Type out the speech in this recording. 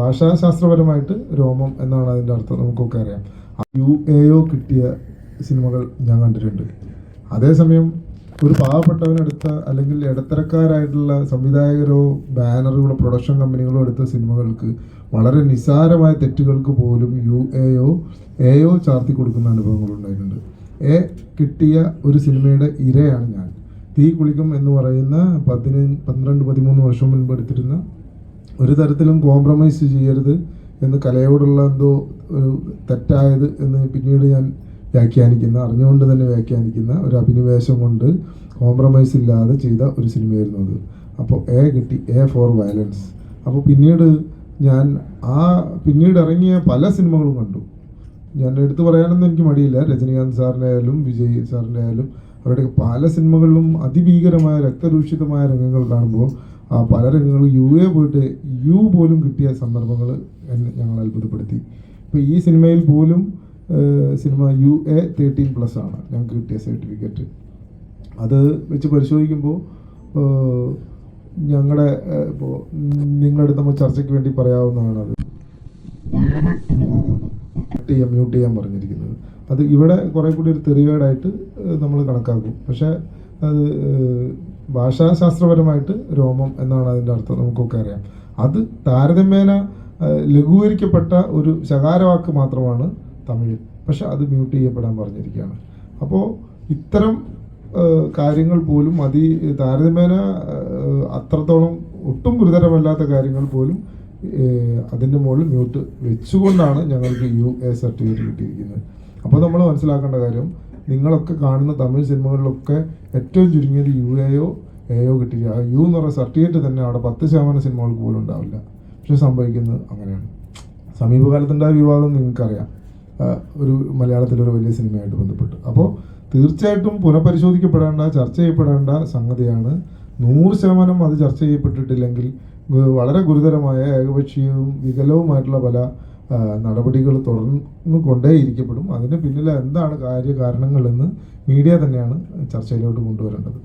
ഭാഷാശാസ്ത്രപരമായിട്ട് രോമം എന്നാണ് അതിന്റെ അർത്ഥം. നമുക്കൊക്കെ അറിയാം. യു എ ഒ കിട്ടിയ സിനിമകൾ ഞാൻ കണ്ടിട്ടുണ്ട്. അതേസമയം ഒരു പാവപ്പെട്ടവനെടുത്ത അല്ലെങ്കിൽ ഇടത്തരക്കാരായിട്ടുള്ള സംവിധായകരോ ബാനറുകളോ പ്രൊഡക്ഷൻ കമ്പനികളോ എടുത്ത സിനിമകൾക്ക് വളരെ നിസാരമായ തെറ്റുകൾക്ക് പോലും യു എ ഒ എ ഒ ചാർത്തി കൊടുക്കുന്ന അനുഭവങ്ങൾ ഉണ്ടായിട്ടുണ്ട്. എ കിട്ടിയ ഒരു സിനിമയുടെ ഇരയാണ് ഞാൻ. തീ കുളിക്കും എന്ന് പറയുന്ന പതിനഞ്ച് പന്ത്രണ്ട് പതിമൂന്ന് വർഷം മുൻപ് എടുത്തിരുന്ന ഒരു തരത്തിലും കോംപ്രമൈസ് ചെയ്യരുത് എന്ന് കലയോടുള്ള എന്തോ ഒരു തെറ്റായത് എന്ന് പിന്നീട് ഞാൻ വ്യാഖ്യാനിക്കുന്ന അറിഞ്ഞുകൊണ്ട് തന്നെ വ്യാഖ്യാനിക്കുന്ന ഒരു അഭിനിവേശം കൊണ്ട് കോംപ്രമൈസ് ഇല്ലാതെ ചെയ്ത ഒരു സിനിമയായിരുന്നു അത്. അപ്പോൾ എ കിട്ടി എ ഫോർ വയലൻസ്. അപ്പോൾ പിന്നീട് ഞാൻ ആ പിന്നീട് ഇറങ്ങിയ പല സിനിമകളും കണ്ടു. ഞാൻ എടുത്തു പറയാനൊന്നും എനിക്ക് മടിയില്ല. രജനീകാന്ത് സാറിന്റെ ആയാലും വിജയ് സാറിന്റെ ആയാലും അവരുടെ പല സിനിമകളിലും അതിഭീകരമായ രക്തരൂഷിതമായ രംഗങ്ങൾ കാണുമ്പോൾ പല രംഗങ്ങളും യു എ പോയിട്ട് യു പോലും കിട്ടിയ സന്ദർഭങ്ങൾ എന്നെ ഞങ്ങൾ അത്ഭുതപ്പെടുത്തി. ഇപ്പോൾ ഈ സിനിമയിൽ പോലും cinema U A thirteen plus ആണ് ഞങ്ങൾക്ക് കിട്ടിയ സർട്ടിഫിക്കറ്റ്. അത് വെച്ച് പരിശോധിക്കുമ്പോൾ ഞങ്ങളുടെ ഇപ്പോൾ നിങ്ങളുടെ അടുത്ത് നമ്മൾ ചർച്ചയ്ക്ക് വേണ്ടി പറയാവുന്നതാണ് അത്. കട്ട് ചെയ്യാം മ്യൂട്ട് ചെയ്യാൻ പറഞ്ഞിരിക്കുന്നത്. അത് ഇവിടെ കുറേ കൂടി ഒരു തെറിവേടായിട്ട് നമ്മൾ കണക്കാക്കും. പക്ഷേ അത് ഭാഷാശാസ്ത്രപരമായിട്ട് രോമം എന്നാണ് അതിന്റെ അർത്ഥം നമുക്കൊക്കെ അറിയാം. അത് താരതമ്യേന ലഘൂകരിക്കപ്പെട്ട ഒരു ശകാരവാക്ക് മാത്രമാണ് തമിഴ് പക്ഷെ അത് മ്യൂട്ട് ചെയ്യപ്പെടാൻ പറഞ്ഞിരിക്കുകയാണ്. അപ്പോൾ ഇത്തരം കാര്യങ്ങൾ പോലും അതി താരതമ്യേന അത്രത്തോളം ഒട്ടും ഗുരുതരമല്ലാത്ത കാര്യങ്ങൾ പോലും അതിന്റെ മുകളിൽ മ്യൂട്ട് വെച്ചുകൊണ്ടാണ് ഞങ്ങൾക്ക് യു എ സർട്ടിഫിക്കറ്റ് കിട്ടിയിരിക്കുന്നത്. അപ്പോൾ നമ്മൾ മനസ്സിലാക്കേണ്ട കാര്യം നിങ്ങളൊക്കെ കാണുന്ന തമിഴ് സിനിമകളിലൊക്കെ ഏറ്റവും ചുരുങ്ങിയത് യു എയോ എയോ കിട്ടില്ല. ആ യു എന്ന് പറയുന്ന സർട്ടിഫിക്കറ്റ് തന്നെ അവിടെ പത്ത് ശതമാനം സിനിമകൾക്ക് പോലും ഉണ്ടാവില്ല. പക്ഷെ സംഭവിക്കുന്നത് അങ്ങനെയാണ്. സമീപകാലത്തുണ്ടായ വിവാദം നിങ്ങൾക്കറിയാം. ഒരു മലയാളത്തിലൊരു വലിയ സിനിമയായിട്ട് ബന്ധപ്പെട്ട്. അപ്പോൾ തീർച്ചയായിട്ടും പുനഃപരിശോധിക്കപ്പെടേണ്ട ചർച്ച ചെയ്യപ്പെടേണ്ട സംഗതിയാണ്. നൂറ് ശതമാനം അത് ചർച്ച ചെയ്യപ്പെട്ടിട്ടില്ലെങ്കിൽ വളരെ ഗുരുതരമായ ഏകപക്ഷീയവും വികലവുമായിട്ടുള്ള പല നടപടികൾ തുടർന്ന് കൊണ്ടേയിരിക്കപ്പെടും. അതിന് പിന്നിലെ എന്താണ് കാര്യകാരണങ്ങളെന്ന് മീഡിയ തന്നെയാണ് ചർച്ചയിലോട്ട് കൊണ്ടുവരേണ്ടത്.